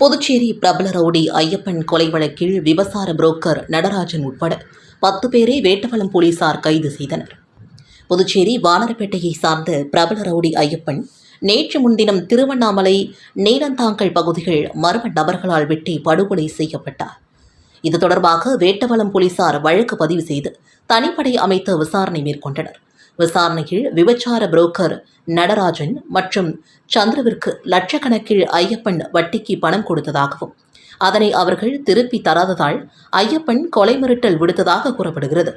புதுச்சேரி பிரபல ரவுடி ஐயப்பன் கொலை வழக்கில் விவசார புரோக்கர் நடராஜன் உட்பட பத்து பேரை வேட்டவளம் போலீசார் கைது செய்தனர். புதுச்சேரி வானரப்பேட்டையை சார்ந்த பிரபல ரவுடி ஐயப்பன் நேற்று முன்தினம் திருவண்ணாமலை நீலந்தாங்கல் பகுதிகள் மர்ம நபர்களால் வெட்டி படுகொலை செய்யப்பட்டார். இது தொடர்பாக வேட்டவளம் போலீசார் வழக்கு பதிவு செய்து தனிப்படை அமைத்து விசாரணை மேற்கொண்டனர். விசாரணையில் விபச்சார புரோக்கர் நடராஜன் மற்றும் சந்திரவிற்கு லட்சக்கணக்கில் ஐயப்பன் வட்டிக்கு பணம் கொடுத்ததாகவும் அதனை அவர்கள் திருப்பி தராததால் ஐயப்பன் கொலை மிரட்டல் விடுத்ததாக கூறப்படுகிறது.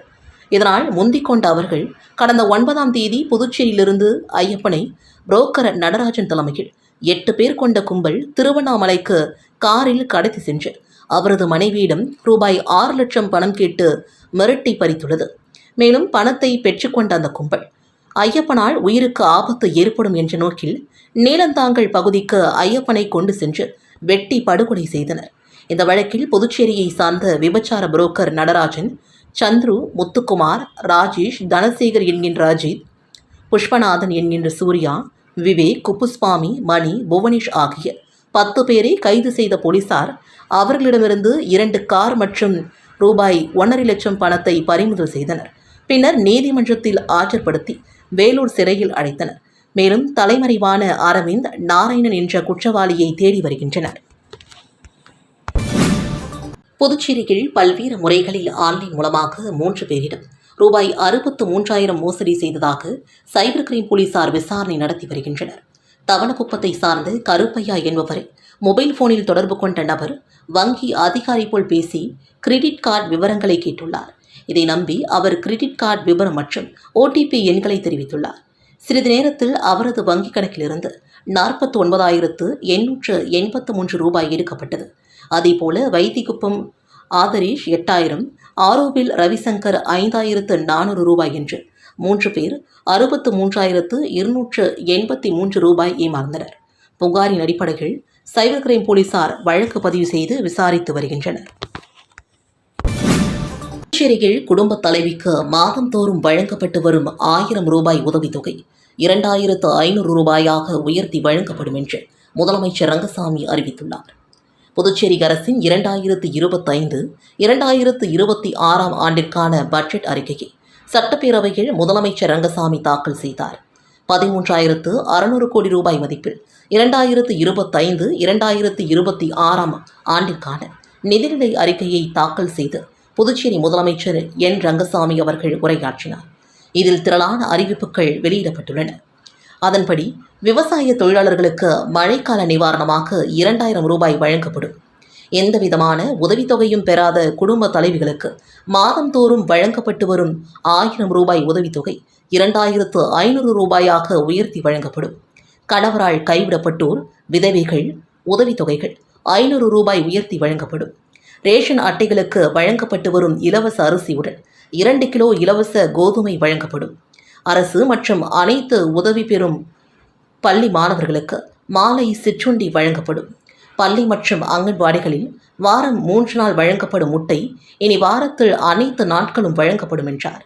இதனால் முந்திக் கொண்ட அவர்கள் கடந்த ஒன்பதாம் தேதி புதுச்சேரியிலிருந்து ஐயப்பனை புரோக்கர் நடராஜன் தலைமையில் எட்டு பேர் கொண்ட கும்பல் திருவண்ணாமலைக்கு காரில் கடத்தி சென்று அவரது மனைவியிடம் ரூபாய் ஆறு லட்சம் பணம் கேட்டு மிரட்டி பறித்துள்ளது. மேலும் பணத்தை பெற்றுக்கொண்ட அந்த கும்பல். ஐயப்பனால் உயிருக்கு ஆபத்து ஏற்படும் என்ற நோக்கில் நீலந்தாங்கல் பகுதிக்கு ஐயப்பனை கொண்டு சென்று வெட்டி படுகொலை செய்தனர். இந்த வழக்கில் புதுச்சேரியை சார்ந்த விபச்சார புரோக்கர் நடராஜன் சந்துரு முத்துக்குமார் ராஜேஷ் தனசேகர் என்கின்ற அஜித் புஷ்பநாதன் என்கின்ற சூர்யா விவேக் குப்புஸ்வாமி மணி புவனேஷ் ஆகிய பத்து பேரை கைது செய்த போலீசார் அவர்களிடமிருந்து இரண்டு கார் மற்றும் ரூபாய் ஒன்றரை லட்சம் பணத்தை பறிமுதல் செய்தனர். பின்னர் நீதிமன்றத்தில் ஆஜர்படுத்தி வேலூர் சிறையில் அடைத்தனர். மேலும் தலைமறைவான அரவிந்த் நாராயணன் என்ற குற்றவாளியை தேடி வருகின்றனர். புதுச்சேரியில் பல்வேறு முறைகளில் ஆன்லைன் மூலமாக மூன்று பேரிடம் ரூபாய் அறுபத்து மூன்றாயிரம் மோசடி செய்ததாக சைபர் கிரைம் போலீசார் விசாரணை நடத்தி வருகின்றனர். தவணக்குப்பத்தை சார்ந்த கருப்பையா என்பவரை மொபைல் போனில் தொடர்பு கொண்ட நபர் வங்கி அதிகாரி போல் பேசி கிரெடிட் கார்டு விவரங்களை கேட்டுள்ளார். இதை நம்பி அவர் கிரெடிட் கார்டு விவரம் மற்றும் ஓடிபி எண்களை தெரிவித்துள்ளார். சிறிது நேரத்தில் அவரது வங்கிக் கணக்கிலிருந்து நாற்பத்தி ஒன்பதாயிரத்து எண்ணூற்று எண்பத்து மூன்று ரூபாய் எடுக்கப்பட்டது. அதேபோல வைத்திகுப்பம் ஆதரீஷ் எட்டாயிரம் ஆரோவில் ரவிசங்கர் ஐந்தாயிரத்து நானூறு ரூபாய் என்று மூன்று பேர் அறுபத்து மூன்றாயிரத்து இருநூற்று எண்பத்தி மூன்று ரூபாய் ஏமாந்தனர். புகாரின் அடிப்படையில் சைபர் கிரைம் போலீசார் வழக்கு பதிவு செய்து விசாரித்து வருகின்றனர். புதுச்சேரியில் குடும்ப தலைவிக்கு மாதந்தோறும் வழங்கப்பட்டு வரும் ஆயிரம் ரூபாய் உதவித்தொகை இரண்டாயிரத்து ஐநூறு ரூபாயாக உயர்த்தி வழங்கப்படும் என்று முதலமைச்சர் ரங்கசாமி அறிவித்துள்ளார். புதுச்சேரி அரசின் இரண்டாயிரத்து இருபத்தைந்து இரண்டாயிரத்து இருபத்தி ஆறாம் ஆண்டிற்கான பட்ஜெட் அறிக்கையை சட்டப்பேரவையில் முதலமைச்சர் ரங்கசாமி தாக்கல் செய்தார். பதிமூன்றாயிரத்து அறுநூறு கோடி ரூபாய் மதிப்பில் இரண்டாயிரத்து இருபத்தைந்து இரண்டாயிரத்து இருபத்தி ஆறாம் ஆண்டிற்கான நிதிநிலை அறிக்கையை தாக்கல் செய்து புதுச்சேரி முதலமைச்சர் என். ரங்கசாமி அவர்கள் உரையாற்றினார். இதில் திரளான அறிவிப்புகள் வெளியிடப்பட்டுள்ளன. அதன்படி விவசாய தொழிலாளர்களுக்கு மழைக்கால நிவாரணமாக இரண்டாயிரம் ரூபாய் வழங்கப்படும். எந்தவிதமான உதவித்தொகையும் பெறாத குடும்ப தலைவிகளுக்கு மாதந்தோறும் வழங்கப்பட்டு வரும் ஆயிரம் ரூபாய் உதவித்தொகை இரண்டாயிரத்து ஐநூறு ரூபாயாக உயர்த்தி வழங்கப்படும். கணவரால் கைவிடப்பட்டோர் விதவைகள் உதவித்தொகைகள் ஐநூறு ரூபாய் உயர்த்தி வழங்கப்படும். ரேஷன் அட்டைகளுக்கு வழங்கப்பட்டு வரும் இலவச அரிசியுடன் இரண்டு கிலோ இலவச கோதுமை வழங்கப்படும். அரசு மற்றும் அனைத்து உதவி பெறும் பள்ளி மாணவர்களுக்கு மாலை சிற்றுண்டி வழங்கப்படும். பள்ளி மற்றும் அங்கன்வாடிகளில் வாரம் மூன்று நாள் வழங்கப்படும் முட்டை இனி வாரத்தில் அனைத்து நாட்களும் வழங்கப்படும் என்றார்.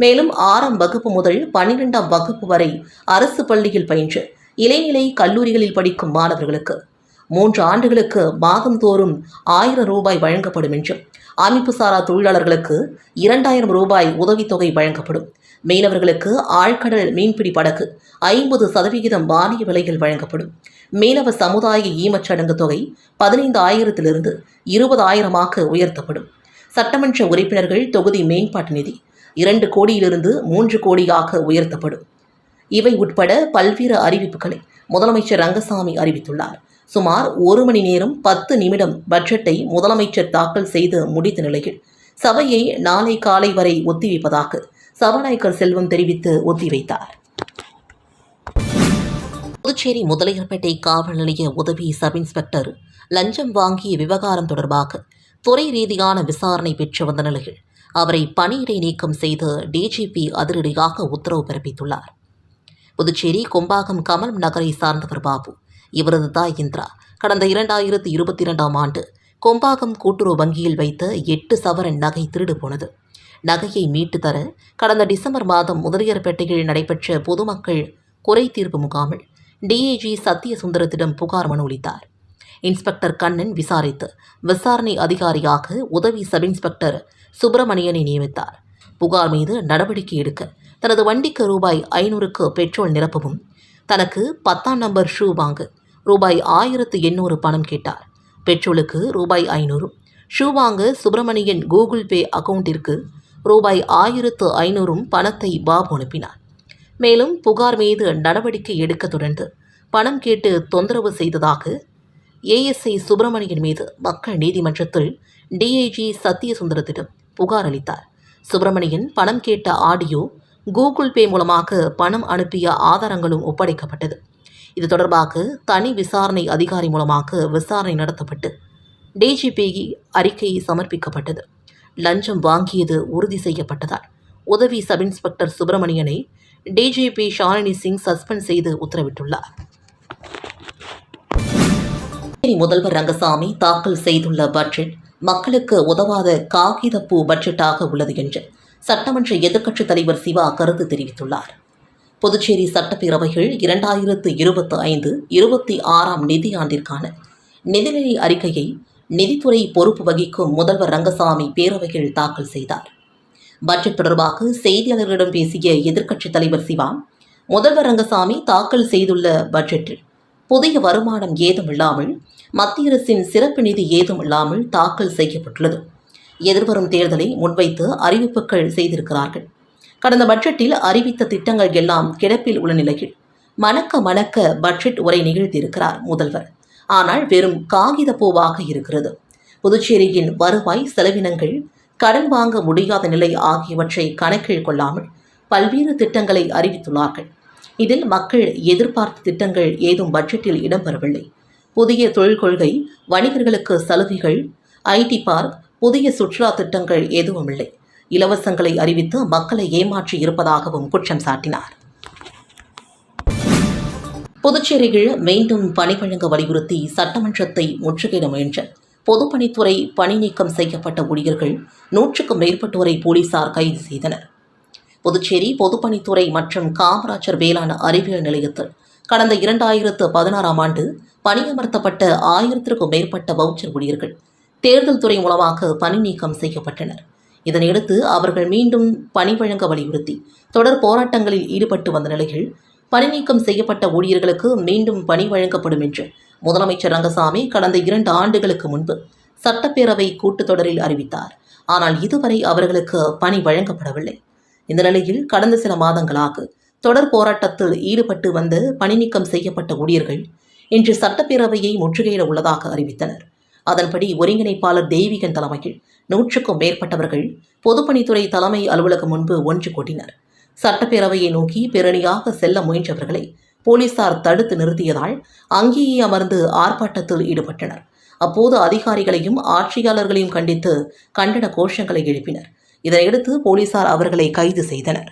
மேலும் ஆறாம் வகுப்பு முதல் பன்னிரெண்டாம் வகுப்பு வரை அரசு பள்ளியில் பயின்று இளைநிலை கல்லூரிகளில் படிக்கும் மாணவர்களுக்கு மூன்று ஆண்டுகளுக்கு மாதந்தோறும் ஆயிரம் ரூபாய் வழங்கப்படும் என்றும் அமைப்பு சாரா தொழிலாளர்களுக்கு இரண்டாயிரம் ரூபாய் உதவித்தொகை வழங்கப்படும். மீனவர்களுக்கு ஆழ்கடல் மீன்பிடி படகு ஐம்பது சதவிகிதம் மானிய விலையில் வழங்கப்படும். மீனவ சமுதாய ஈமச்சடங்கு தொகை பதினைந்து ஆயிரத்திலிருந்து இருபதாயிரமாக உயர்த்தப்படும். சட்டமன்ற உறுப்பினர்கள் தொகுதி மேம்பாட்டு நிதி இரண்டு கோடியிலிருந்து மூன்று கோடியாக உயர்த்தப்படும். இவை உட்பட பல்வேறு அறிவிப்புகளை முதலமைச்சர் ரங்கசாமி அறிவித்துள்ளார். சுமார் ஒரு மணி நேரம் பத்து நிமிடம் பட்ஜெட்டை முதலமைச்சர் தாக்கல் செய்து முடித்த நிலையில் சபையை நாளை காலை வரை ஒத்திவைப்பதாக சபாநாயகர் செல்வம் தெரிவித்து ஒத்திவைத்தார். புதுச்சேரி முதலியார்பேட்டை காவல் நிலைய உதவி சப் இன்ஸ்பெக்டர் லஞ்சம் வாங்கிய விவகாரம் தொடர்பாக துறை ரீதியான விசாரணை பெற்று வந்த நிலையில் அவரை பணியிடை நீக்கம் செய்து டிஜிபி அதிரடியாக உத்தரவு பிறப்பித்துள்ளார். புதுச்சேரி கொம்பாகம் கமல் நகரை சார்ந்தவர் பாபு இவரது தாய் இந்திரா. கடந்த இரண்டாயிரத்து இருபத்தி இரண்டாம் ஆண்டு கொம்பாகம் கூட்டுறவு வங்கியில் வைத்த எட்டு சவரன் நகை திருடு போனது. நகையை மீட்டு தர கடந்த டிசம்பர் மாதம் முதலியார்பேட்டையில் நடைபெற்ற பொதுமக்கள் குறை தீர்ப்பு முகாமில் டிஏஜி சத்தியசுந்தரத்திடம் புகார் மனு அளித்தார். இன்ஸ்பெக்டர் கண்ணன் விசாரித்து விசாரணை அதிகாரியாக உதவி சப் இன்ஸ்பெக்டர் சுப்பிரமணியனை நியமித்தார். புகார் மீது நடவடிக்கை எடுக்க தனது வண்டிக்கு ரூபாய் ஐநூறுக்கு பெட்ரோல் நிரப்பவும் தனக்கு பத்தாம் நம்பர் ஷூ வாங்க ரூபாய் ஆயிரத்து எண்ணூறு பணம் கேட்டார். பெட்ரோலுக்கு ரூபாய் ஐநூறு. ஷூ வாங்க சுப்பிரமணியன் கூகுள் பே அக்கவுண்டிற்கு ரூபாய் ஆயிரத்து ஐநூறும் பணத்தை பாபு அனுப்பினார். மேலும் புகார் மீது நடவடிக்கை எடுக்க தொடர்ந்து பணம் கேட்டு தொந்தரவு செய்ததாக ஏஎஸ்ஐ சுப்பிரமணியன் மீது மக்கள் நீதிமன்றத்தில் டிஐஜி சத்யசுந்தரத்திடம் புகார் அளித்தார். சுப்பிரமணியன் பணம் கேட்ட ஆடியோ கூகுள் பே மூலமாக பணம் அனுப்பிய ஆதாரங்களும் ஒப்படைக்கப்பட்டது. இது தொடர்பாக தனி விசாரணை அதிகாரி மூலமாக விசாரணை நடத்தப்பட்டு டிஜிபி அறிக்கை சமர்ப்பிக்கப்பட்டது. லஞ்சம் வாங்கியது உறுதி செய்யப்பட்டதால் உதவி சப் இன்ஸ்பெக்டர் சுப்பிரமணியனை டிஜிபி ஷாலினி சிங் சஸ்பெண்ட் செய்து உத்தரவிட்டுள்ளார். முதல்வர் ரங்கசாமி தாக்கல் செய்துள்ள பட்ஜெட் மக்களுக்கு உதவாத காகிதப்பூ பட்ஜெட்டாக உள்ளது என்று சட்டமன்ற எதிர்க்கட்சித் தலைவர் சிவா கருத்து தெரிவித்துள்ளார். புதுச்சேரி சட்டப்பேரவைகள் இரண்டாயிரத்து இருபத்தி ஐந்து இருபத்தி ஆறாம் நிதியாண்டிற்கான நிதிநிலை அறிக்கையை நிதித்துறை பொறுப்பு வகிக்கும் முதல்வர் ரங்கசாமி பேரவையில் தாக்கல் செய்தார். பட்ஜெட் தொடர்பாக செய்தியாளர்களிடம் பேசிய எதிர்க்கட்சித் தலைவர் சிவா முதல்வர் ரங்கசாமி தாக்கல் செய்துள்ள பட்ஜெட்டில் புதிய வருமானம் ஏதும் இல்லாமல் மத்திய அரசின் சிறப்பு நிதி ஏதும் இல்லாமல் தாக்கல் செய்யப்பட்டுள்ளது. எதிர்வரும் தேர்தலை முன்வைத்து அறிவிப்புகள் செய்திருக்கிறார்கள். கடந்த பட்ஜெட்டில் அறிவித்த திட்டங்கள் எல்லாம் கிடப்பில் உள்ள நிலையில் மணக்க மணக்க பட்ஜெட் உரை நிகழ்த்தியிருக்கிறார் முதல்வர். ஆனால் வெறும் காகித பூவாக இருக்கிறது. புதுச்சேரியின் வருவாய் செலவினங்கள் கடன் வாங்க முடியாத நிலை ஆகியவற்றை கணக்கில் கொள்ளாமல் பல்வேறு திட்டங்களை அறிவித்துள்ளார்கள். இதில் மக்கள் எதிர்பார்த்த திட்டங்கள் ஏதும் பட்ஜெட்டில் இடம்பெறவில்லை. புதிய தொழில் கொள்கை வணிகர்களுக்கு சலுகைகள் ஐடி பார்க் புதிய சுற்றுலா திட்டங்கள் எதுவும் இல்லை இலவசங்களை அறிவித்து மக்களை ஏமாற்றி இருப்பதாகவும் குற்றம் சாட்டினார். புதுச்சேரியில் மீண்டும் பணி வழங்க வலியுறுத்தி சட்டமன்றத்தை முற்றுகையிட முயன்ற பொதுப்பணித்துறை பணி நீக்கம் செய்யப்பட்ட ஊழியர்கள் நூற்றுக்கும் மேற்பட்டோரை போலீசார் கைது செய்தனர். புதுச்சேரி பொதுப்பணித்துறை மற்றும் காமராஜர் வேளாண் அறிவியல் நிலையத்தில் கடந்த இரண்டாயிரத்து பதினாறாம் ஆண்டு பணியமர்த்தப்பட்ட ஆயிரத்திற்கும் மேற்பட்ட வவுச்சர் ஊழியர்கள் தேர்தல் துறை மூலமாக பணி நீக்கம் செய்யப்பட்டனர். இதனையடுத்து அவர்கள் மீண்டும் பணி வழங்க வலியுறுத்தி தொடர் போராட்டங்களில் ஈடுபட்டு வந்த நிலையில் பணி நீக்கம் செய்யப்பட்ட ஊழியர்களுக்கு மீண்டும் பணி வழங்கப்படும் என்று முதலமைச்சர் ரங்கசாமி கடந்த இரண்டு ஆண்டுகளுக்கு முன்பு சட்டப்பேரவை கூட்டத்தொடரில் அறிவித்தார். ஆனால் இதுவரை அவர்களுக்கு பணி வழங்கப்படவில்லை. இந்த நிலையில் கடந்த சில மாதங்களாக தொடர் போராட்டத்தில் ஈடுபட்டு வந்த பணி நீக்கம் செய்யப்பட்ட ஊழியர்கள் இன்று சட்டப்பேரவையை முற்றுகையிட உள்ளதாக அறிவித்தனர். அதன்படி ஒருங்கிணைப்பாளர் தெய்வீகன் தலைமையில் நூற்றுக்கும் மேற்பட்டவர்கள் பொதுப்பணித்துறை தலைமை அலுவலகம் முன்பு ஒன்று கூட்டினர். சட்டப்பேரவையை நோக்கி பேரணியாக செல்ல முயன்றவர்களை போலீசார் தடுத்து நிறுத்தியதால் அங்கேயே அமர்ந்து ஆர்ப்பாட்டத்தில் ஈடுபட்டனர். அப்போது அதிகாரிகளையும் ஆட்சியாளர்களையும் கண்டித்து கண்டன கோஷங்களை எழுப்பினர். இதனையடுத்து போலீசார் அவர்களை கைது செய்தனர்.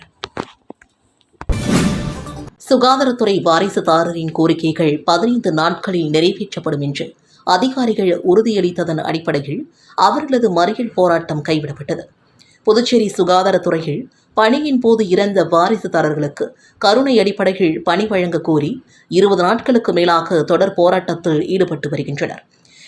சுகாதாரத்துறை வாரிசுதாரரின் கோரிக்கைகள் பதினைந்து நாட்களில் நிறைவேற்றப்படும் என்று அதிகாரிகள் உறுதியளித்ததன் அடிப்படையில் அவர்களது மறியல் போராட்டம் கைவிடப்பட்டது. புதுச்சேரி சுகாதாரத்துறையில் பணியின் போது இறந்த வாரிசுதாரர்களுக்கு கருணை அடிப்படையில் பணி வழங்க கோரி இருபது நாட்களுக்கு மேலாக தொடர் போராட்டத்தில் ஈடுபட்டு வருகின்றனர்.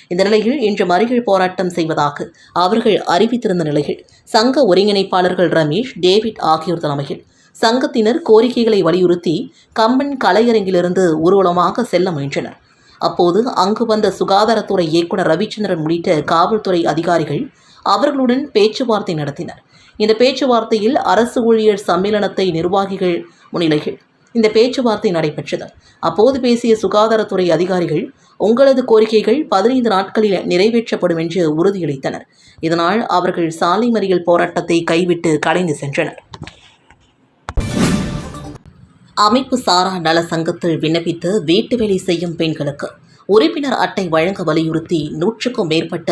இந்த நிலையில் இன்று மறியல் போராட்டம் செய்வதாக அவர்கள் அறிவித்திருந்த நிலையில் சங்க ஒருங்கிணைப்பாளர்கள் ரமேஷ் டேவிட் ஆகியோர் தலைமையில் சங்கத்தினர் கோரிக்கைகளை வலியுறுத்தி கம்பன் கலையரங்கிலிருந்து ஊர்வலமாக செல்ல முயன்றனர். அப்போது அங்கு வந்த சுகாதாரத்துறை இயக்குனர் ரவிச்சந்திரன் உள்ளிட்ட காவல்துறை அதிகாரிகள் அவர்களுடன் பேச்சுவார்த்தை நடத்தினர். இந்த பேச்சுவார்த்தையில் அரசு ஊழியர் சம்மேளனத்தை நிர்வாகிகள் முன்னிலையில் இந்த பேச்சுவார்த்தை நடைபெற்றது. அப்போது பேசிய சுகாதாரத்துறை அதிகாரிகள் உங்களது கோரிக்கைகள் பதினைந்து நாட்களில் நிறைவேற்றப்படும் என்று உறுதியளித்தனர். இதனால் அவர்கள் சாலை மறியல் போராட்டத்தை கைவிட்டு கலைந்து சென்றனர். அமைப்பு சாரா நல சங்கத்தில் விண்ணப்பித்து வீட்டு வேலை செய்யும் பெண்களுக்கு உறுப்பினர் அட்டை வழங்க வலியுறுத்தி நூற்றுக்கும் மேற்பட்ட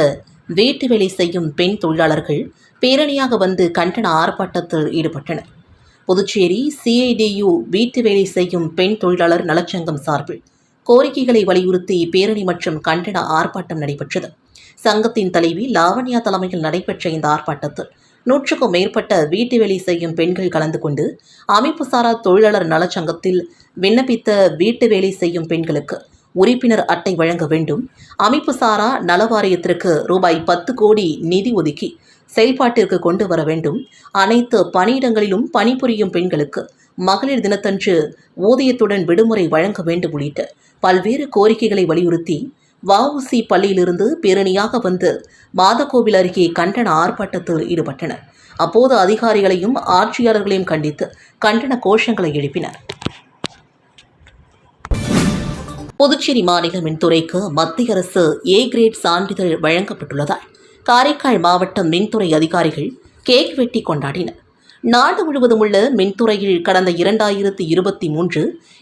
வீட்டு வேலை செய்யும் பெண் தொழிலாளர்கள் பேரணியாக வந்து கண்டன ஆர்ப்பாட்டத்தில் ஈடுபட்டனர். புதுச்சேரி சிஐடியு வீட்டு வேலை செய்யும் பெண் தொழிலாளர் நலச்சங்கம் சார்பில் கோரிக்கைகளை வலியுறுத்தி பேரணி மற்றும் கண்டன ஆர்ப்பாட்டம் நடைபெற்றது. சங்கத்தின் தலைவி லாவண்யா தலைமையில் நடைபெற்ற இந்த ஆர்ப்பாட்டத்தில் நூற்றுக்கும் மேற்பட்ட வீட்டு வேலை செய்யும் பெண்கள் கலந்து கொண்டு அமைப்பு சாரா தொழிலாளர் நலச்சங்கத்தில் விண்ணப்பித்த வீட்டு வேலை செய்யும் பெண்களுக்கு உறுப்பினர் அட்டை வழங்க வேண்டும். அமைப்பு சாரா நல வாரியத்திற்கு ரூபாய் பத்து கோடி நிதி ஒதுக்கி செயல்பாட்டிற்கு கொண்டு வர வேண்டும். அனைத்து பணியிடங்களிலும் பணிபுரியும் பெண்களுக்கு மகளிர் தினத்தன்று ஊதியத்துடன் விடுமுறை வழங்க வேண்டும் உள்ளிட்ட பல்வேறு கோரிக்கைகளை வலியுறுத்தி வஉசி பள்ளியிலிருந்து பேரணியாக வந்து மாதக்கோவில் அருகே கண்டன ஆர்ப்பாட்டத்தில் ஈடுபட்டனர். அப்போது அதிகாரிகளையும் ஆட்சியாளர்களையும் கண்டித்து கண்டன கோஷங்களை எழுப்பினர். புதுச்சேரி மாநில மின்துறைக்கு மத்திய அரசு ஏ கிரேட் சான்றிதழ் வழங்கப்பட்டுள்ளதால் காரைக்கால் மாவட்ட மின்துறை அதிகாரிகள் கேக் வெட்டி கொண்டாடினர். நாடு முழுவதும் உள்ள மின்துறையில் கடந்த இரண்டாயிரத்து இருபத்தி மூன்று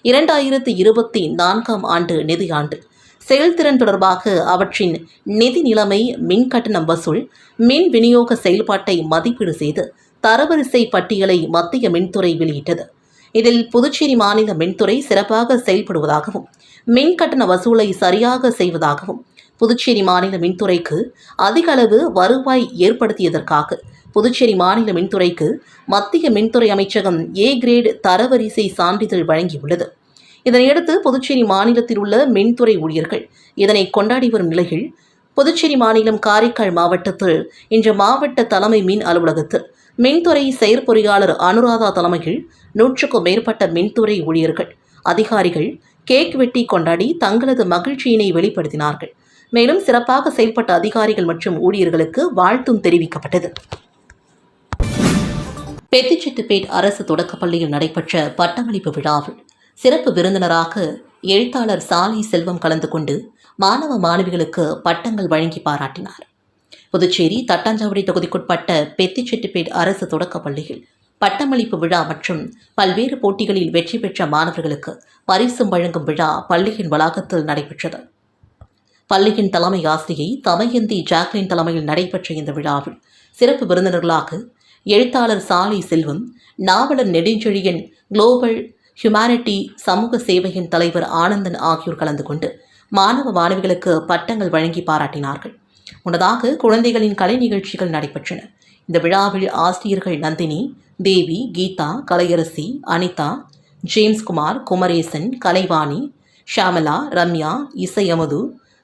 இரண்டாயிரத்து இருபத்தி நான்காம் ஆண்டு நிதியாண்டு செயல்திறன் தொடர்பாக அவற்றின் நிதி நிலைமை மின் கட்டணம் வசூல் மின் விநியோக செயல்பாட்டை மதிப்பீடு செய்து தரவரிசை பட்டியலை மத்திய மின்துறை வெளியிட்டது. இதில் புதுச்சேரி மாநில மின்துறை சிறப்பாக செயல்படுவதாகவும் மின் கட்டண வசூலை சரியாக செய்வதாகவும் புதுச்சேரி மாநில மின்துறைக்கு அதிக அளவு வருவாய் ஏற்படுத்தியதற்காக புதுச்சேரி மாநில மின்துறைக்கு மத்திய மின்துறை அமைச்சகம் ஏ கிரேட் தரவரிசை சான்றிதழ் வழங்கியுள்ளது. இதனையடுத்து புதுச்சேரி மாநிலத்தில் உள்ள மின்துறை ஊழியர்கள் இதனை கொண்டாடி வரும் நிலையில் புதுச்சேரி மாநிலம் காரைக்கால் மாவட்டத்தில் இன்று மாவட்ட தலைமை மின் அலுவலகத்தில் மின்துறை செயற்பொறியாளர் அனுராதா தலைமையில் நூற்றுக்கும் மேற்பட்ட மின்துறை ஊழியர்கள் அதிகாரிகள் கேக் வெட்டி கொண்டாடி தங்களது மகிழ்ச்சியினை வெளிப்படுத்தினார்கள். மேலும் சிறப்பாக செயல்பட்ட அதிகாரிகள் மற்றும் ஊழியர்களுக்கு வாழ்த்தும் தெரிவிக்கப்பட்டது. பெத்திச்செட்டுப்பேட் அரசு தொடக்கப்பள்ளியில் நடைபெற்ற பட்டமளிப்பு விழாவில் சிறப்பு விருந்தினராக எழுத்தாளர் சாலை செல்வம் கலந்து கொண்டு மாணவ மாணவிகளுக்கு பட்டங்கள் வழங்கி பாராட்டினார். புதுச்சேரி தட்டாஞ்சாவடி தொகுதிக்குட்பட்ட பெத்திச்செட்டிப்பேட் அரசு தொடக்கப் பள்ளியில் பட்டமளிப்பு விழா மற்றும் பல்வேறு போட்டிகளில் வெற்றி பெற்ற மாணவர்களுக்கு பரிசும் வழங்கும் விழா பள்ளியின் வளாகத்தில் நடைபெற்றது. பள்ளியின் தலைமை ஆசிரியை தமயந்தி ஜாக்லின் தலைமையில் நடைபெற்ற இந்த விழாவில் சிறப்பு விருந்தினர்களாக எழுத்தாளர் சாலை செல்வம் நாவலர் நெடுஞ்செழியன் குளோபல் ஹியூமானிட்டி சமூக சேவையின் தலைவர் ஆனந்தன் ஆகியோர் கலந்து கொண்டு மாணவ மாணவிகளுக்கு பட்டங்கள் வழங்கி பாராட்டினார்கள். முன்னதாக குழந்தைகளின் கலை நிகழ்ச்சிகள் நடைபெற்றன. இந்த விழாவில் ஆசிரியர்கள் நந்தினி தேவி கீதா கலையரசி அனிதா ஜேம்ஸ்குமார் குமரேசன் கலைவாணி ஷாமலா ரம்யா இசையமது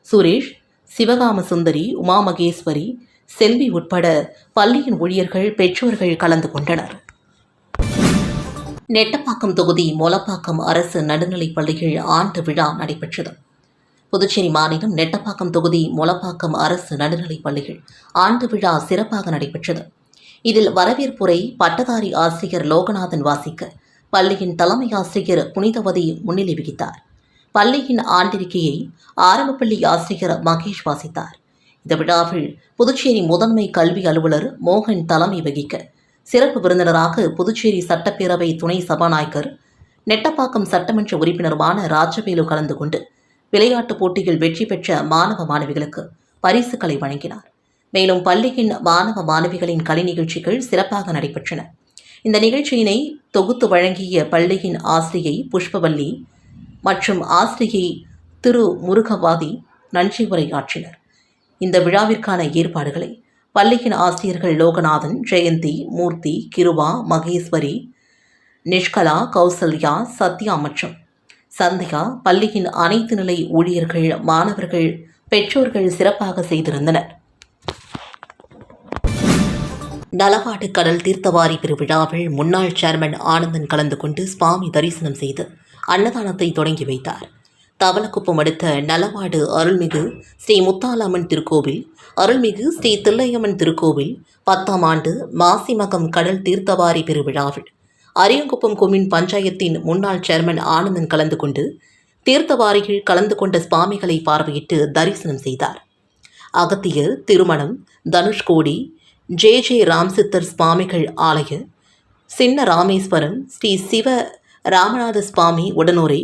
சுரேஷ் சிவகாம சுந்தரி உமா மகேஸ்வரி செல்வி உட்பட பள்ளியின் ஊழியர்கள் பெற்றோர்கள் கலந்து கொண்டனர். நெட்டப்பாக்கம் தொகுதி மொலப்பாக்கம் அரசு நடுநிலைப் பள்ளியில் ஆண்டு விழா நடைபெற்றது. புதுச்சேரி மாநிலம் நெட்டப்பாக்கம் தொகுதி மொலப்பாக்கம் அரசு நடுநிலைப் பள்ளியில் ஆண்டு விழா சிறப்பாக நடைபெற்றது. இதில் வரவேற்புரை பட்டதாரி ஆசிரியர் லோகநாதன் வாசிக்க பள்ளியின் தலைமை ஆசிரியர் புனிதவதி முன்னிலை வகித்தார். பள்ளியின் ஆண்டிருக்கையை ஆரம்பப்பள்ளி ஆசிரியர் மகேஷ் வாசித்தார். இந்த விழாவில் புதுச்சேரி முதன்மை கல்வி அலுவலர் மோகன் தலைமை வகிக்க சிறப்பு விருந்தினராக புதுச்சேரி சட்டப்பேரவை துணை சபாநாயகர் நெட்டப்பாக்கம் சட்டமன்ற உறுப்பினருமான ராஜவேலு கலந்து கொண்டு விளையாட்டுப் போட்டியில் வெற்றி பெற்ற மாணவ மாணவிகளுக்கு பரிசுகளை வழங்கினார். மேலும் பள்ளியின் மாணவ மாணவிகளின் கலை நிகழ்ச்சிகள் சிறப்பாக நடைபெற்றன. இந்த நிகழ்ச்சியினை தொகுத்து வழங்கிய பள்ளியின் ஆசிரியை புஷ்பவல்லி மற்றும் ஆசிரியை திரு முருகவாதி நன்றி உரையாற்றினர். இந்த விழாவிற்கான ஏற்பாடுகளை பள்ளியின் ஆசிரியர்கள் லோகநாதன் ஜெயந்தி மூர்த்தி கிருவா மகேஸ்வரி நிஷ்கலா கௌசல்யா சத்யா மற்றும் சந்தியா பள்ளியின் அனைத்து நிலை ஊழியர்கள் மாணவர்கள் பெற்றோர்கள் சிறப்பாக செய்திருந்தனர். நலவாடு கடல் தீர்த்தவாரி பெருவிழாவில் முன்னாள் சேர்மன் ஆனந்தன் கலந்து கொண்டு சுவாமி தரிசனம் செய்து அன்னதானத்தை தொடங்கி வைத்தார். தவளக்குப்பம் அடுத்த நலவாடு அருள்மிகு ஸ்ரீ முத்தாலம்மன் திருக்கோவில் அருள்மிகு ஸ்ரீ தில்லையம்மன் திருக்கோவில் பத்தாம் ஆண்டு மாசிமகம் கடல் தீர்த்தவாரி பெருவிழாவில். அரியங்குப்பம் கொம்யூன் பஞ்சாயத்தின் முன்னாள் சேர்மன் ஆனந்தன் கலந்து கொண்டு தீர்த்தவாரிகள் கலந்து கொண்ட சுவாமிகளை பார்வையிட்டு தரிசனம் செய்தார். அகத்தியர் திருமணம் தனுஷ்கோடி ஜே ஜே ராம்சித்தர் சுவாமிகள் ஆலய சின்ன ராமேஸ்வரம் ஸ்ரீ சிவ ராமநாத சுவாமி உடனூரை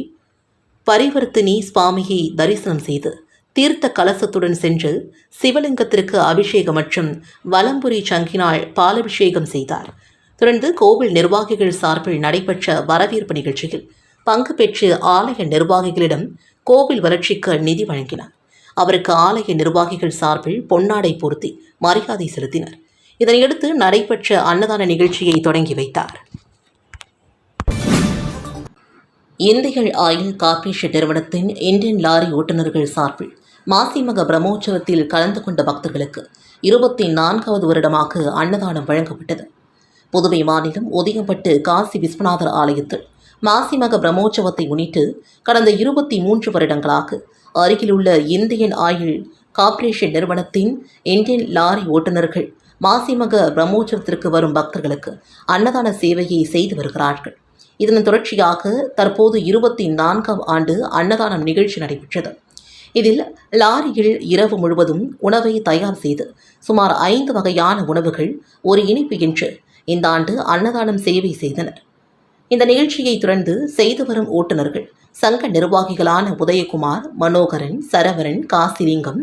பரிவர்த்தினி சுவாமியை தரிசனம் செய்து தீர்த்த கலசத்துடன் சென்று சிவலிங்கத்திற்கு அபிஷேகம் மற்றும் வலம்புரி சங்கினால் பாலபிஷேகம் செய்தார். தொடர்ந்து கோவில் நிர்வாகிகள் சார்பில் நடைபெற்ற வரவேற்பு நிகழ்ச்சியில் பங்கு பெற்று ஆலய நிர்வாகிகளிடம் கோவில் வளர்ச்சிக்கு நிதி வழங்கினார். அவருக்கு ஆலய நிர்வாகிகள் சார்பில் பொன்னாடை பொருத்தி மரியாதை செலுத்தினர். இதனையடுத்து நடைபெற்ற அன்னதான நிகழ்ச்சியை தொடங்கி வைத்தார். இந்திகள் ஆயில் காப்பீட்டு நிறுவனத்தின் இந்தியன் லாரி ஓட்டுநர்கள் சார்பில் மாசிமக பிரம்மோற்சவத்தில் கலந்து கொண்ட பக்தர்களுக்கு இருபத்தி நான்காவது வருடமாக அன்னதானம் வழங்கப்பட்டது. புதுவை மாநிலம் ஒதியம்பட்டு காசி விஸ்வநாதர் ஆலயத்தில் மாசிமக பிரம்மோற்சவத்தை முன்னிட்டு கடந்த இருபத்தி மூன்று வருடங்களாக அருகிலுள்ள இந்தியன் ஆயில் கார்ப்பரேஷன் நிறுவனத்தின் இந்தியன் லாரி ஓட்டுநர்கள் மாசிமக பிரம்மோற்சவத்திற்கு வரும் பக்தர்களுக்கு அன்னதான சேவையை செய்து வருகிறார்கள். இதன் தொடர்ச்சியாக தற்போது இருபத்தி நான்காம் ஆண்டு அன்னதானம் நிகழ்ச்சி நடைபெற்றது. இதில் லாரியில் இரவு முழுவதும் உணவை தயார் செய்து சுமார் ஐந்து வகையான உணவுகள் ஒரு இனிப்பு என்று இந்த ஆண்டு அன்னதானம் சேவை செய்தனர். இந்த நிகழ்ச்சியை தொடர்ந்து செய்து வரும் ஓட்டுநர்கள் சங்க நிர்வாகிகளான உதயகுமார் மனோகரன் சரவரன் காசிலிங்கம்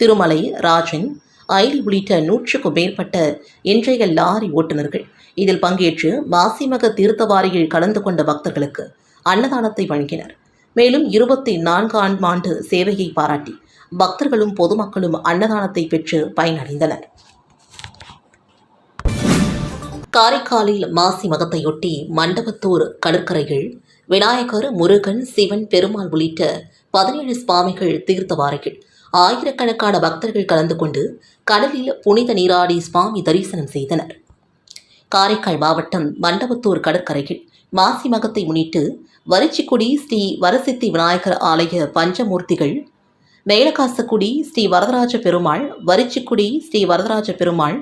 திருமலை ராஜன் ஐலி உள்ளிட்ட நூற்றுக்கும் மேற்பட்ட இன்றைய லாரி ஓட்டுநர்கள் இதில் பங்கேற்று மாசிமக தீர்த்தவாரியில் கலந்து கொண்ட பக்தர்களுக்கு அன்னதானத்தை வழங்கினர். மேலும் இருபத்தி நான்காம் ஆண்டு சேவையை பாராட்டி பக்தர்களும் பொதுமக்களும் அன்னதானத்தை பெற்று பயனடைந்தனர். காரைக்காலில் மாசி மகத்தையொட்டி மண்டபத்தூர் கடற்கரையில் விநாயகர் முருகன் சிவன் பெருமாள் உள்ளிட்ட பதினேழு சுவாமிகள் தீர்த்தவாரிகள் ஆயிரக்கணக்கான பக்தர்கள் கலந்து கொண்டு கடலில் புனித நீராடி சுவாமி தரிசனம் செய்தனர். காரைக்கால் மாவட்டம் மண்டபத்தூர் கடற்கரையில் மாசி மகத்தை முன்னிட்டு வரிச்சிக்குடி ஸ்ரீ வரசித்தி விநாயகர் ஆலய பஞ்சமூர்த்திகள் மேலகாசக்குடி ஸ்ரீ வரதராஜ பெருமாள் வரிச்சிக்குடி ஸ்ரீ வரதராஜ பெருமாள்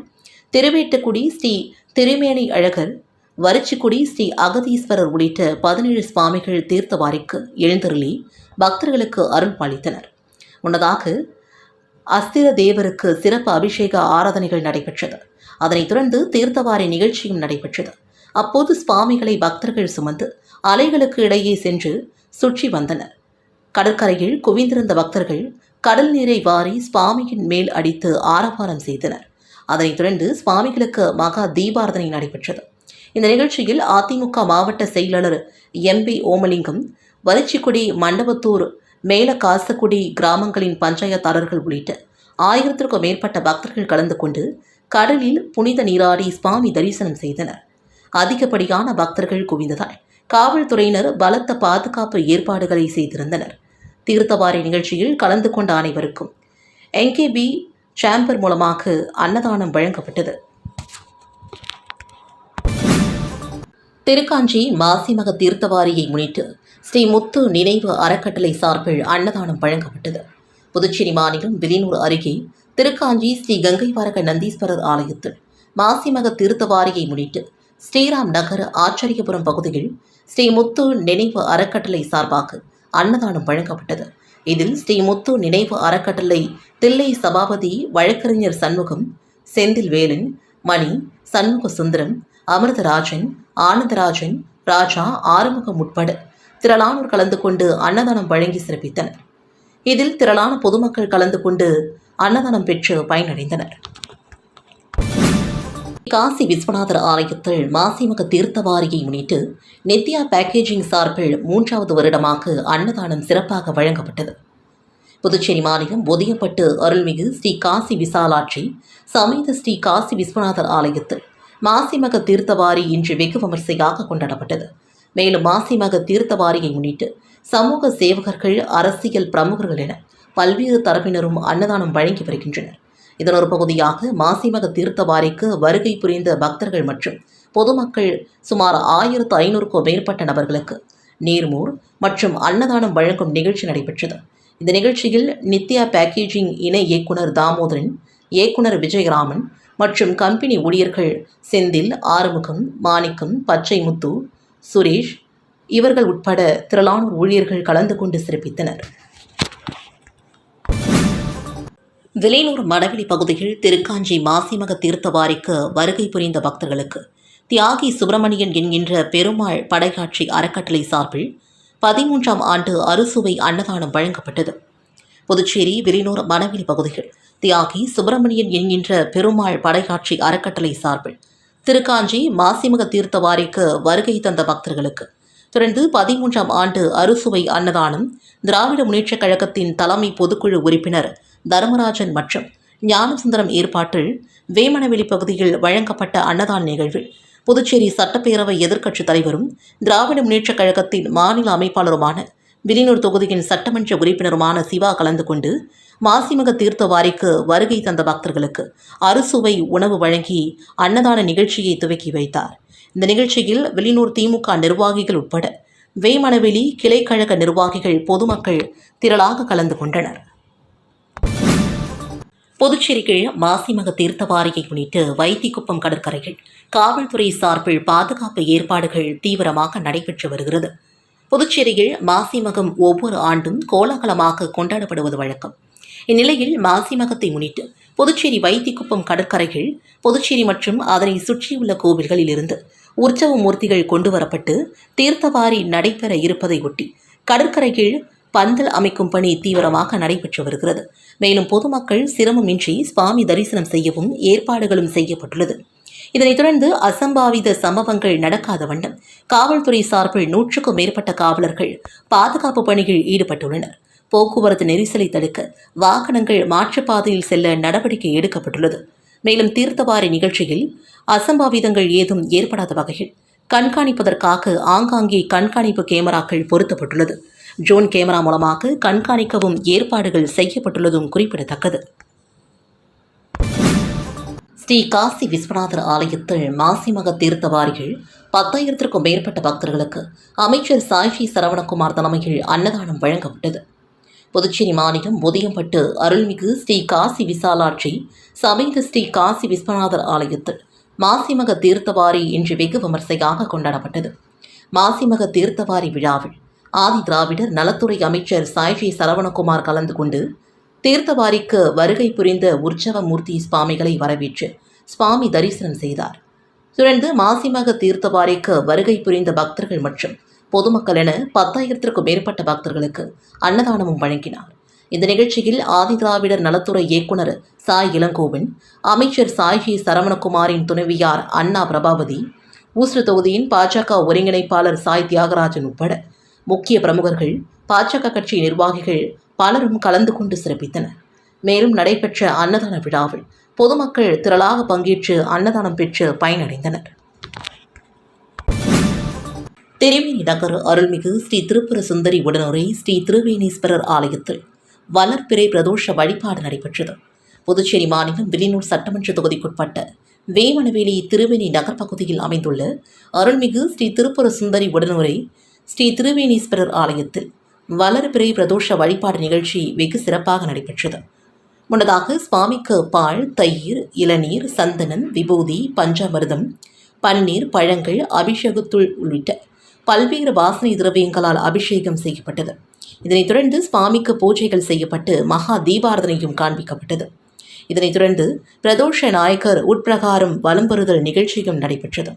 திருவேட்டுக்குடி ஸ்ரீ திருமேனி அழகர் வரிச்சிக்குடி ஸ்ரீ அகதீஸ்வரர் உள்ளிட்ட பதினேழு சுவாமிகள் தீர்த்தவாரிக்கு எழுந்தருளி பக்தர்களுக்கு அருள் பாலித்தனர் முன்னதாக அஸ்திர தேவருக்கு சிறப்பு அபிஷேக ஆராதனைகள் நடைபெற்றது. அதனைத் தொடர்ந்து தீர்த்தவாரி நிகழ்ச்சியும் நடைபெற்றது. அப்போது சுவாமிகளை பக்தர்கள் சுமந்து அலைகளுக்கு இடையே சென்று சுற்றி வந்தனர். கடற்கரையில் குவிந்திருந்த பக்தர்கள் கடல் நீரை வாரி சுவாமியின் மேல் அடித்து ஆரவாரம் செய்தனர். அதனைத் தொடர்ந்து சுவாமிகளுக்கு மகா தீபாரதனை நடைபெற்றது. இந்த நிகழ்ச்சியில் அதிமுக மாவட்ட செயலாளர் எம்பி ஓமலிங்கம் வரிச்சிக்குடி மண்டபத்தூர் மேல காசக்குடி கிராமங்களின் பஞ்சாயத்தாளர்கள் உள்ளிட்ட ஆயிரத்திற்கும் மேற்பட்ட பக்தர்கள் கலந்து கொண்டு கடலில் புனித நீராடி சுவாமி தரிசனம் செய்தனர். அதிகப்படியான பக்தர்கள் குவிந்ததால் காவல்துறையினர் பலத்த பாதுகாப்பு ஏற்பாடுகளை செய்திருந்தனர். தீர்த்தவாரி நிகழ்ச்சியில் கலந்து கொண்ட அனைவருக்கும் என்கேபி சேம்பர் மூலமாக அன்னதானம் வழங்கப்பட்டது. திருக்காஞ்சி மாசிமக தீர்த்தவாரியை முன்னிட்டு ஸ்ரீ முத்து நினைவு அறக்கட்டளை சார்பில் அன்னதானம் வழங்கப்பட்டது. புதுச்சேரி மாநிலம் விலினூர் அருகே திருக்காஞ்சி ஸ்ரீ கங்கை வரக நந்தீஸ்வரர் ஆலயத்தில் மாசிமக திருத்தவாரியை முன்னிட்டு ஸ்ரீராம் நகர் ஆச்சரியபுரம் பகுதியில் ஸ்ரீ முத்து நினைவு அறக்கட்டளை சார்பாக அன்னதானம் வழங்கப்பட்டது. இதில் ஸ்ரீ முத்து நினைவு அறக்கட்டளை தில்லை சபாபதி வழக்கறிஞர் சண்முகம் செந்தில் வேலன் மணி சண்முக சுந்தரம் அமிர்தராஜன் ஆனந்தராஜன் ராஜா ஆறுமுகம் உட்பட திரளானோர் கலந்து கொண்டு அன்னதானம் வழங்கி சிறப்பித்தனர். இதில் திரளான பொதுமக்கள் கலந்து கொண்டு அன்னதானம் பெற்று பயனடைந்தனர். காசி விஸ்வநாதர் ஆலயத்தில் மாசிமக தீர்த்தவாரியை முன்னிட்டு நித்யா பேக்கேஜிங் சார்பில் மூன்றாவது வருடமாக அன்னதானம் சிறப்பாக வழங்கப்பட்டது. புதுச்சேரி மாநிலம் ஒதியப்பட்டு அருள்மிகு ஸ்ரீ காசி விசாலாட்சி சமேத ஸ்ரீ காசி விஸ்வநாதர் ஆலயத்தில் மாசிமக தீர்த்தவாரி இன்று வெகு விமர்சையாக கொண்டாடப்பட்டது. மேலும் மாசிமக தீர்த்தவாரியை முன்னிட்டு சமூக சேவகர்கள் அரசியல் பிரமுகர்கள் என பல்வேறு தரப்பினரும் அன்னதானம் வழங்கி வருகின்றனர். இதன் ஒரு பகுதியாக மாசிமக தீர்த்தவாரிக்கு வருகை புரிந்த பக்தர்கள் மற்றும் பொதுமக்கள் சுமார் ஆயிரத்து ஐநூறுக்கும் மேற்பட்ட நபர்களுக்கு நீர்மூர் மற்றும் அன்னதானம் வழங்கும் நிகழ்ச்சி நடைபெற்றது. இந்த நிகழ்ச்சியில் நித்யா பேக்கேஜிங் இணை இயக்குனர் தாமோதரன் இயக்குனர் விஜயராமன் மற்றும் கம்பெனி ஊழியர்கள் செந்தில் ஆறுமுகம் மாணிக்கம் பச்சை முத்து சுரேஷ் இவர்கள் உட்பட திரளான ஊழியர்கள் கலந்து கொண்டு சிறப்பித்தனர். விலையூர் மடவெளி பகுதியில் திருக்காஞ்சி மாசிமக தீர்த்தவாரிக்கு வருகை புரிந்த பக்தர்களுக்கு தியாகி சுப்பிரமணியன் என்கின்ற பெருமாள் படைகாட்சி அறக்கட்டளை சார்பில் பதிமூன்றாம் ஆண்டு அறுசுவை அன்னதானம் வழங்கப்பட்டது. புதுச்சேரி விலையூர் மணவெளி பகுதியில் தியாகி சுப்பிரமணியன் என்கின்ற பெருமாள் படைகாட்சி அறக்கட்டளை சார்பில் திருக்காஞ்சி மாசிமக தீர்த்தவாரிக்கு வருகை தந்த பக்தர்களுக்கு தொடர்ந்து பதிமூன்றாம் ஆண்டு அறுசுவை அன்னதானம் திராவிட முன்னேற்றக் கழகத்தின் தலைமை பொதுக்குழு உறுப்பினர் தர்மராஜன் மற்றும் ஞானசுந்தரம் ஏற்பாட்டில் வேமனவெளி பகுதியில் வழங்கப்பட்ட அன்னதான நிகழ்வில் புதுச்சேரி சட்டப்பேரவை எதிர்க்கட்சித் தலைவரும் திராவிட முன்னேற்றக் கழகத்தின் மாநில அமைப்பாளருமான வில்லியனூர் தொகுதியின் சட்டமன்ற உறுப்பினருமான சிவா கலந்து கொண்டு மாசிமக தீர்த்தவாரிக்கு வருகை தந்த பக்தர்களுக்கு அறுசுவை உணவு வழங்கி அன்னதான நிகழ்ச்சியை துவக்கி வைத்தார். இந்த நிகழ்ச்சியில் வெளியூர் திமுக நிர்வாகிகள் உட்பட வேமனவெளி கிளைக்கழக நிர்வாகிகள் பொதுமக்கள் திரளாக கலந்து கொண்டனர். புதுச்சேரி கீழ் மாசிமக தீர்த்தவாரியை முன்னிட்டு வைத்திக்குப்பம் கடற்கரையில் காவல்துறை சார்பில் பாதுகாப்பு ஏற்பாடுகள் தீவிரமாக நடைபெற்று வருகிறது. புதுச்சேரியில் மாசிமகம் ஒவ்வொரு ஆண்டும் கோலாகலமாக கொண்டாடப்படுவது வழக்கம். இந்நிலையில் மாசிமகத்தை முன்னிட்டு புதுச்சேரி வைத்திக்குப்பம் கடற்கரையில் புதுச்சேரி மற்றும் அதனை சுற்றியுள்ள கோவில்களில் இருந்து உற்சவ மூர்த்திகள் கொண்டு வரப்பட்டு தீர்த்தவாரி நடைபெற இருப்பதை ஒட்டி கடற்கரையில் பந்தல் அமைக்கும் பணி தீவிரமாக நடைபெற்று வருகிறது. மேலும் பொதுமக்கள் சிரமமின்றி சுவாமி தரிசனம் செய்யவும் ஏற்பாடுகளும் செய்யப்பட்டுள்ளது. இதனைத் தொடர்ந்து அசம்பாவித சம்பவங்கள் நடக்காத வண்ணம் காவல்துறை சார்பில் நூற்றுக்கும் மேற்பட்ட காவலர்கள் பாதுகாப்பு பணியில் ஈடுபட்டுள்ளனர். போக்குவரத்து நெரிசலை தடுக்க வாகனங்கள் மாற்றுப்பாதையில் செல்ல நடவடிக்கை எடுக்கப்பட்டுள்ளது. மேலும் தீர்த்தவாரி நிகழ்ச்சியில் அசம்பாவிதங்கள் ஏதும் ஏற்படாத வகையில் கண்காணிப்பதற்காக ஆங்காங்கே கண்காணிப்பு கேமராக்கள் பொருத்தப்பட்டுள்ளது. ட்ரோன் கேமரா மூலமாக கண்காணிக்கவும் ஏற்பாடுகள் செய்யப்பட்டுள்ளதும் குறிப்பிடத்தக்கது. ஸ்ரீ காசி விஸ்வநாதர் ஆலயத்தில் மாசிமக தீர்த்தவாரிகள் பத்தாயிரத்திற்கும் மேற்பட்ட பக்தர்களுக்கு அமைச்சர் சாய்ஷி சரவணகுமார் தலைமையில் அன்னதானம் வழங்கப்பட்டது. புதுச்சேரி மாநிலம் முதியம்பட்டு அருள்மிகு ஸ்ரீ காசி விசாலாட்சி சமேத ஸ்ரீ காசி விஸ்வநாதர் ஆலயத்தில் மாசிமக தீர்த்தவாரி இன்று வெகு விமர்சையாக கொண்டாடப்பட்டது. மாசிமக தீர்த்தவாரி விழாவில் ஆதி திராவிடர் நலத்துறை அமைச்சர் சாய்ஜி சரவணகுமார் கலந்து கொண்டு தீர்த்தவாரிக்கு வருகை புரிந்த உற்சவ மூர்த்தி சுவாமிகளை வரவேற்று சுவாமி தரிசனம் செய்தார். தொடர்ந்து மாசிமக தீர்த்தவாரிக்கு வருகை புரிந்த பக்தர்கள் மற்றும் பொதுமக்கள் என பத்தாயிரத்திற்கும் மேற்பட்ட பக்தர்களுக்கு அன்னதானமும் வழங்கினார். இந்த நிகழ்ச்சியில் ஆதிதிராவிடர் நலத்துறை இயக்குனர் சாய் இளங்கோவன் அமைச்சர் சாய்ஹி சரவணகுமாரின் துணைவியார் அண்ணா பிரபாவதி ஊசு தொகுதியின் பாஜக ஒருங்கிணைப்பாளர் சாய் தியாகராஜன் உட்பட முக்கிய பிரமுகர்கள் பாஜக கட்சி நிர்வாகிகள் பலரும் கலந்து கொண்டு சிறப்பித்தனர். மேலும் நடைபெற்ற அன்னதான விழாவில் பொதுமக்கள் திரளாக பங்கேற்று அன்னதானம் பெற்று பயனடைந்தனர். திருவேணி நகர் அருள்மிகு ஸ்ரீ திருப்புர சுந்தரி உடனுரை ஸ்ரீ திருவேணீஸ்வரர் ஆலயத்தில் வளர்பிறை பிரதோஷ வழிபாடு நடைபெற்றது. புதுச்சேரி மாநிலம் வில்லியனூர் சட்டமன்ற தொகுதிக்குட்பட்ட வேமனவேலி திருவேணி நகர் பகுதியில் அமைந்துள்ள அருள்மிகு ஸ்ரீ திருப்புர சுந்தரி உடனுரை ஸ்ரீ திருவேணீஸ்வரர் ஆலயத்தில் வளர்பிறை பிரதோஷ வழிபாடு நிகழ்ச்சி வெகு சிறப்பாக நடைபெற்றது. முன்னதாக சுவாமிக்கு பால் தயிர் இளநீர் சந்தனம் விபூதி பஞ்சாமிர்தம் பன்னீர் பழங்கள் அபிஷேகத்துள் உள்ளிட்ட பல்வேறு வாசனை திரவியங்களால் அபிஷேகம் செய்யப்பட்டது. இதனைத் தொடர்ந்து சுவாமிக்கு பூஜைகள் செய்யப்பட்டு மகா தீபாரதனையும் காண்பிக்கப்பட்டது. இதனைத் தொடர்ந்து பிரதோஷ நாயக்கர் உட்பிரகாரம் வலம் பெறுதல் நிகழ்ச்சியும் நடைபெற்றது.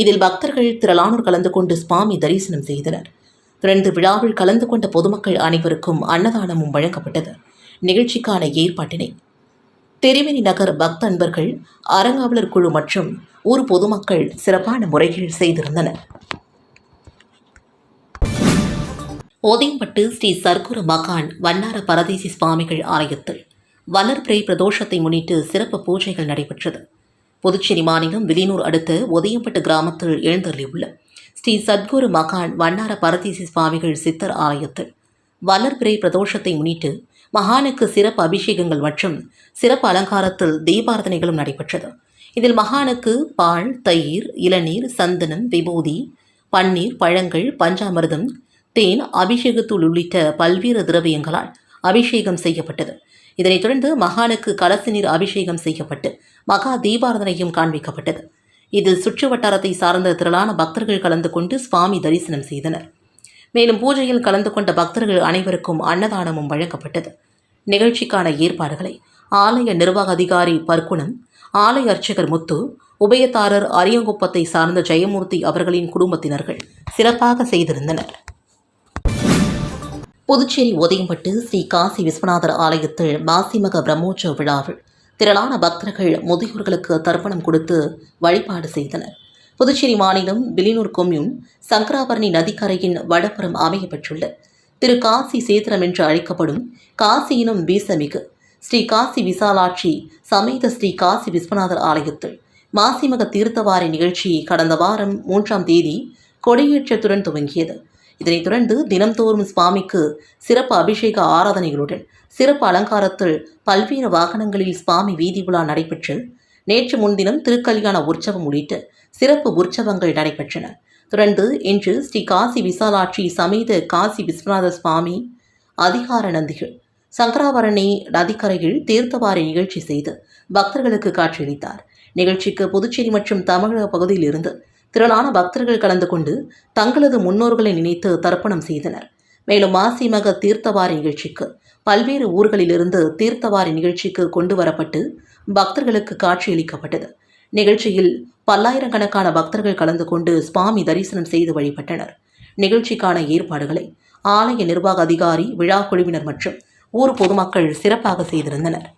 இதில் பக்தர்கள் திரளானோர் கலந்து கொண்டு சுவாமி தரிசனம் செய்தனர். தொடர்ந்து விழாவில் கலந்து கொண்ட பொதுமக்கள் அனைவருக்கும் அன்னதானமும் வழங்கப்பட்டது. நிகழ்ச்சிக்கான ஏற்பாட்டினை தெரிவினி நகர் பக்த அன்பர்கள் அறங்காவலர் குழு மற்றும் ஊர் பொதுமக்கள் சிறப்பான முறையில் செய்திருந்தனர். ஓதியம்பட்டு ஸ்ரீ சர்க்குர மகான் வண்ணார பரதேசி சுவாமிகள் ஆலயத்தில் வளர்பிறை பிரதோஷத்தை முன்னிட்டு சிறப்பு பூஜைகள் நடைபெற்றது. புதுச்சேரி மாநிலம் விலினூர் அடுத்த ஒதியம்பட்டு கிராமத்தில் எழுந்தருளியுள்ள ஸ்ரீ சத்குரு மகான் வண்ணார பரதீசி சுவாமிகள் சித்தர் ஆலயத்தில் வளர்பிறை பிரதோஷத்தை முன்னிட்டு மகானுக்கு சிறப்பு அபிஷேகங்கள் மற்றும் சிறப்பு அலங்காரத்தில் தீபாரதனைகளும் நடைபெற்றது. இதில் மகானுக்கு பால் தயிர் இளநீர் சந்தனம் விபூதி பன்னீர் பழங்கள் பஞ்சாமிர்தம் தேன் அபிஷேகத்தூள் உள்ளிட்ட பல்வேறு திரவியங்களால் அபிஷேகம் செய்யப்பட்டது. இதனைத் தொடர்ந்து மகானுக்கு கலசு நீர் அபிஷேகம் செய்யப்பட்டு மகா தீபாரதனையும் காண்பிக்கப்பட்டது. இதில் சுற்று வட்டாரத்தை சார்ந்த திரளான பக்தர்கள் கலந்து கொண்டு சுவாமி தரிசனம் செய்தனர். மேலும் பூஜையில் கலந்து கொண்ட பக்தர்கள் அனைவருக்கும் அன்னதானமும் வழங்கப்பட்டது. நிகழ்ச்சிக்கான ஏற்பாடுகளை ஆலய நிர்வாக அதிகாரி பர்க்குணம் ஆலய அர்ச்சகர் முத்து உபயதாரர் அரியங்குப்பத்தை சார்ந்த ஜெயமூர்த்தி அவர்களின் குடும்பத்தினர்கள் சிறப்பாக செய்திருந்தனர். புதுச்சேரி உதயம்பட்டு ஸ்ரீ காசி விஸ்வநாதர் ஆலயத்தில் மாசிமக பிரம்மோற்சவ விழாவில் திரளான பக்தர்கள் முதியோர்களுக்கு தர்ப்பணம் கொடுத்து வழிபாடு செய்தனர். புதுச்சேரி மாநிலம் விலினூர் கொம்யூன் சங்கராபரணி நதிக்கரையின் வடபுறம் அமையப்பெற்றுள்ள திரு காசி சேத்திரம் என்று அழைக்கப்படும் காசியினும் வீசமிகு ஸ்ரீ காசி விசாலாட்சி சமேத ஸ்ரீ காசி விஸ்வநாதர் ஆலயத்தில் மாசிமக தீர்த்தவாரி நிகழ்ச்சி கடந்த வாரம் மூன்றாம் தேதி கொடியேற்றத்துடன் துவங்கியது. இதனைத் தொடர்ந்து தினம்தோறும் சுவாமிக்கு சிறப்பு அபிஷேக ஆராதனைகளுடன் சிறப்பு அலங்காரத்தில் பல்வேறு வாகனங்களில் சுவாமி வீதி உலா நடைபெற்று நேற்று முன்தினம் திருக்கல்யாண உற்சவம் உள்ளிட்ட சிறப்பு உற்சவங்கள் நடைபெற்றன. தொடர்ந்து இன்று ஸ்ரீ காசி விசாலாட்சி சமேத காசி விஸ்வநாத சுவாமி அதிகார நந்திகள் சங்கராபரணி நதிக்கரையில் தீர்த்தவாரி நிகழ்ச்சி செய்து பக்தர்களுக்கு காட்சியளித்தார். நிகழ்ச்சிக்கு புதுச்சேரி மற்றும் தமிழக பகுதியில் இருந்து திரளான பக்தர்கள் கலந்து கொண்டு தங்களது முன்னோர்களை நினைத்து தர்ப்பணம் செய்தனர். மேலும் மாசிமக தீர்த்தவாரி நிகழ்ச்சிக்கு பல்வேறு ஊர்களிலிருந்து தீர்த்தவாரி நிகழ்ச்சிக்கு கொண்டு வரப்பட்டு பக்தர்களுக்கு காட்சியளிக்கப்பட்டது. நிகழ்ச்சியில் பல்லாயிரக்கணக்கான பக்தர்கள் கலந்து கொண்டு சுவாமி தரிசனம் செய்து வழிபட்டனர். நிகழ்ச்சிக்கான ஏற்பாடுகளை ஆலய நிர்வாக அதிகாரி விழா குழுவினர் மற்றும் ஊர் பொதுமக்கள் சிறப்பாக செய்திருந்தனர்.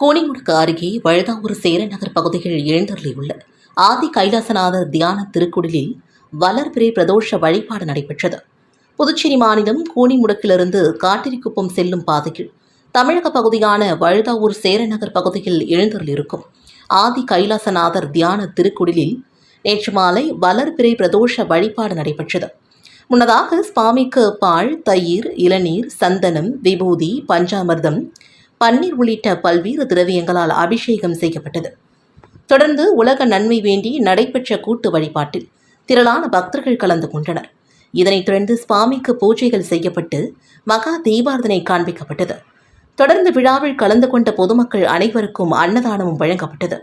கோணிமுடுக்கு அருகே வழுதாவூர் சேரநகர் பகுதியில் எழுந்தருளியுள்ள ஆதி கைலாசநாதர் தியான திருக்குடிலில் வளர்பிறை பிரதோஷ வழிபாடு நடைபெற்றது. புதுச்சேரி மாநிலம் கூனிமுடக்கிலிருந்து காட்டிரிக்குப்பம் செல்லும் பாதையில் தமிழக பகுதியான வழுதாவூர் சேரநகர் பகுதியில் எழுந்தருளிருக்கும் ஆதி கைலாசநாதர் தியான திருக்குடிலில் நேற்று மாலை வளர்பிறை பிரதோஷ வழிபாடு நடைபெற்றது. முன்னதாக சுவாமிக்கு பால் தயிர் இளநீர் சந்தனம் விபூதி பஞ்சாமிர்தம் பன்னீர் உள்ளிட்ட பல்வேறு திரவியங்களால் அபிஷேகம் செய்யப்பட்டது. தொடர்ந்து உலக நன்மை வேண்டி நடைபெற்ற கூட்டு வழிபாட்டில் திரளான பக்தர்கள் கலந்து கொண்டனர். இதனைத் தொடர்ந்து சுவாமிக்கு பூஜைகள் செய்யப்பட்டு மகா தீபாரதனை காண்பிக்கப்பட்டது. தொடர்ந்து விழாவில் கலந்து கொண்ட பொதுமக்கள் அனைவருக்கும் அன்னதானமும் வழங்கப்பட்டது.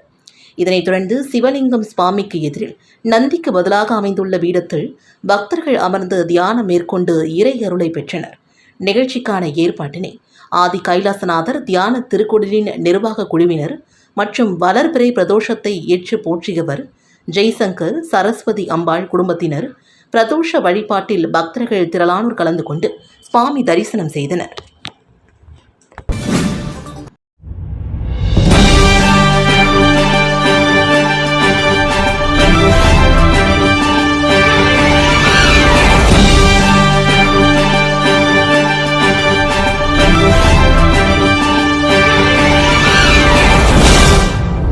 இதனைத் தொடர்ந்து சிவலிங்கம் சுவாமிக்கு எதிரில் நந்திக்கு பதிலாக அமைந்துள்ள பீடத்தில் பக்தர்கள் அமர்ந்து தியானம் மேற்கொண்டு இறை அருளை பெற்றனர். நிகழ்ச்சிக்கான ஏற்பாட்டினை ஆதி கைலாசநாதர் தியான திருக்குடலின் நிர்வாக குழுவினர் மற்றும் வளர்பிறை பிரதோஷத்தை ஏற்று போற்றியவர் ஜெய்சங்கர் சரஸ்வதி அம்பாள் குடும்பத்தினர். பிரதோஷ வழிபாட்டில் பக்தர்கள் திரளானோர் கலந்து கொண்டு சுவாமி தரிசனம் செய்தனர்.